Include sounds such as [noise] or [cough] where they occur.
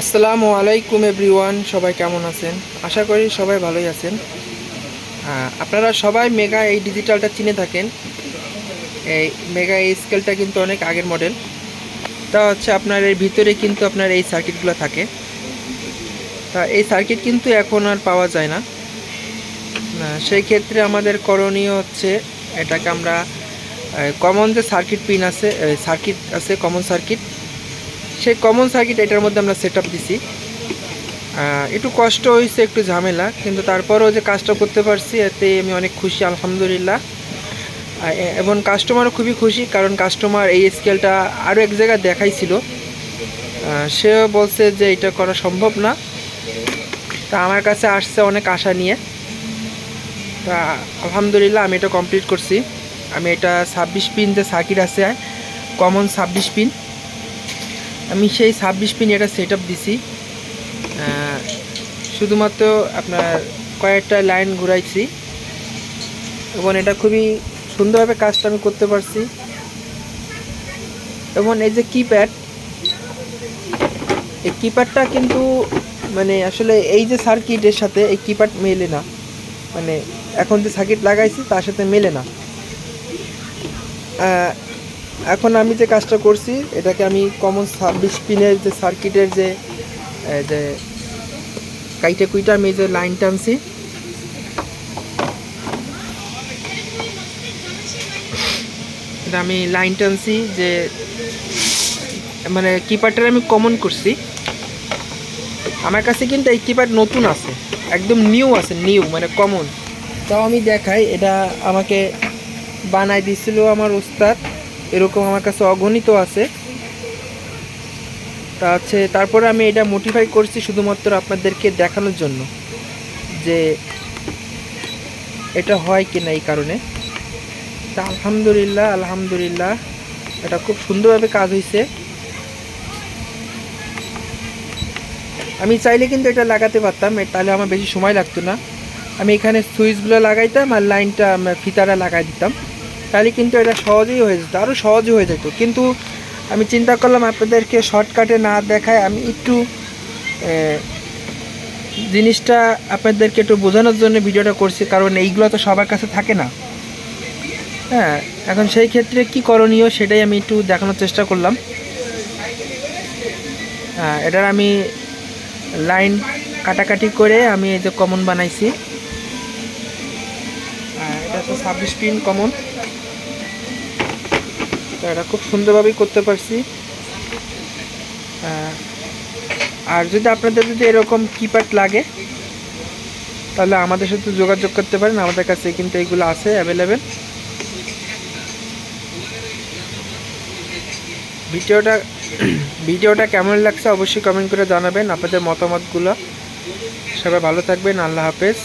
আসসালামু আলাইকুম এভরিওয়ান সবাই কেমন আছেন? আশা করি সবাই ভালোই আছেন। আপনারা সবাই মেগা এই ডিজিটালটা চিনে থাকেন। এই মেগা এই স্কেলটা কিন্তু অনেক আগের মডেল তা হচ্ছে আপনার এর ভিতরে কিন্তু আপনার এই সার্কিটগুলো থাকে। তা এই সার্কিট কিন্তু এখন আর পাওয়া যায় না, সেই ক্ষেত্রে আমাদের করণীয় হচ্ছে এটাকে আমরা কমন যে সার্কিট পিন আছে সার্কিট আছে কমন সার্কিট সেই কমন সার্কিট এটার মধ্যে আমরা সেট আপ দিছি একটু কষ্ট হয়েছে একটু ঝামেলা, কিন্তু তারপরেও যে কাজটা করতে পারছি, এতে আমি অনেক খুশি, আলহামদুলিল্লাহ। এবং কাস্টমারও খুবই খুশি, কারণ কাস্টমার এই স্কেলটা আরও এক জায়গায় দেখাইছিল। সেও বলছে যে এটা করা সম্ভব না। তা আমার কাছে আসছে অনেক আশা নিয়ে। তা আলহামদুলিল্লাহ আমি এটা কমপ্লিট করছি। আমি এটা ছাব্বিশ পিন যে সার্কিট আছে কমন ছাব্বিশ পিন আমি সেই ছাব্বিশ পিন এটা সেট আপ দিছি শুধুমাত্র আপনার কয়েকটা লাইন ঘুরাইছি। এবং এটা খুবই সুন্দরভাবে কাজটা আমি করতে পারছি। এবং এই যে কিপ্যাড এই কিপ্যাডটা কিন্তু মানে আসলে এই যে সার্কিটের সাথে এই কিপ্যাড মেলে না। মানে এখন যে সার্কিট লাগাইছি, তার সাথে মেলে না। এখন আমি যে কাজটা করছি, এটাকে আমি কমন ছাব্বিশ পিনের যে সার্কিটের যে যে কাইটে কুইটা আমি যে লাইন টানছি। এটা আমি লাইন টানছি যে মানে কিপ্যাডটা আমি কমন করছি। আমার কাছে কিন্তু এই কিপার নতুন আছে, একদম নিউ আছে নিউ মানে কমন তাও আমি দেখাই, এটা আমাকে বানাই দিছিল আমার ওস্তাদ। এরকম আমার কাছে অগণিত আছে। তা হচ্ছে, তারপরে আমি এটা মোটিফাই করছি শুধুমাত্র আপনাদেরকে দেখানোর জন্য যে এটা হয় কি না এই কারণে। তা আলহামদুলিল্লাহ আলহামদুলিল্লাহ, এটা খুব সুন্দরভাবে কাজ হয়েছে আমি চাইলে কিন্তু এটা লাগাতে পারতাম তাহলে আমার বেশি সময় লাগতো না। আমি এখানে সুইচগুলো লাগাইতাম আর লাইনটা ফিতাটা লাগাই দিতাম। তাহলে কিন্তু এটা সহজেই হয়ে যেত আরও সহজই হয়ে যেত। কিন্তু আমি চিন্তা করলাম আপনাদেরকে শর্টকাটে না দেখায় আমি একটু জিনিসটা আপনাদেরকে একটু বোঝানোর জন্য ভিডিওটা করছি কারণ এইগুলো তো সবার কাছে থাকে না। হ্যাঁ এখন সেই ক্ষেত্রে কি করণীয় সেটাই আমি একটু দেখানোর চেষ্টা করলাম। হ্যাঁ এটার আমি লাইন কাটাকাটি করে আমি এই যে কমন বানাইছি। হ্যাঁ, এটা হচ্ছে ছাব্বিশ পিন কমন তো এটা খুব সুন্দরভাবেই করতে পারছি। আর যদি আপনাদের যদি এরকম কিপ্যাড লাগে, তাহলে আমাদের সাথে যোগাযোগ করতে পারেন। আমাদের কাছে কিন্তু এইগুলো আছে অ্যাভেলেবেল ভিডিওটা [clears throat] ভিডিওটা কেমন লাগছে অবশ্যই কমেন্ট করে জানাবেন। আপনাদের মতামতগুলো। সবাই ভালো থাকবেন। আল্লাহ হাফেজ।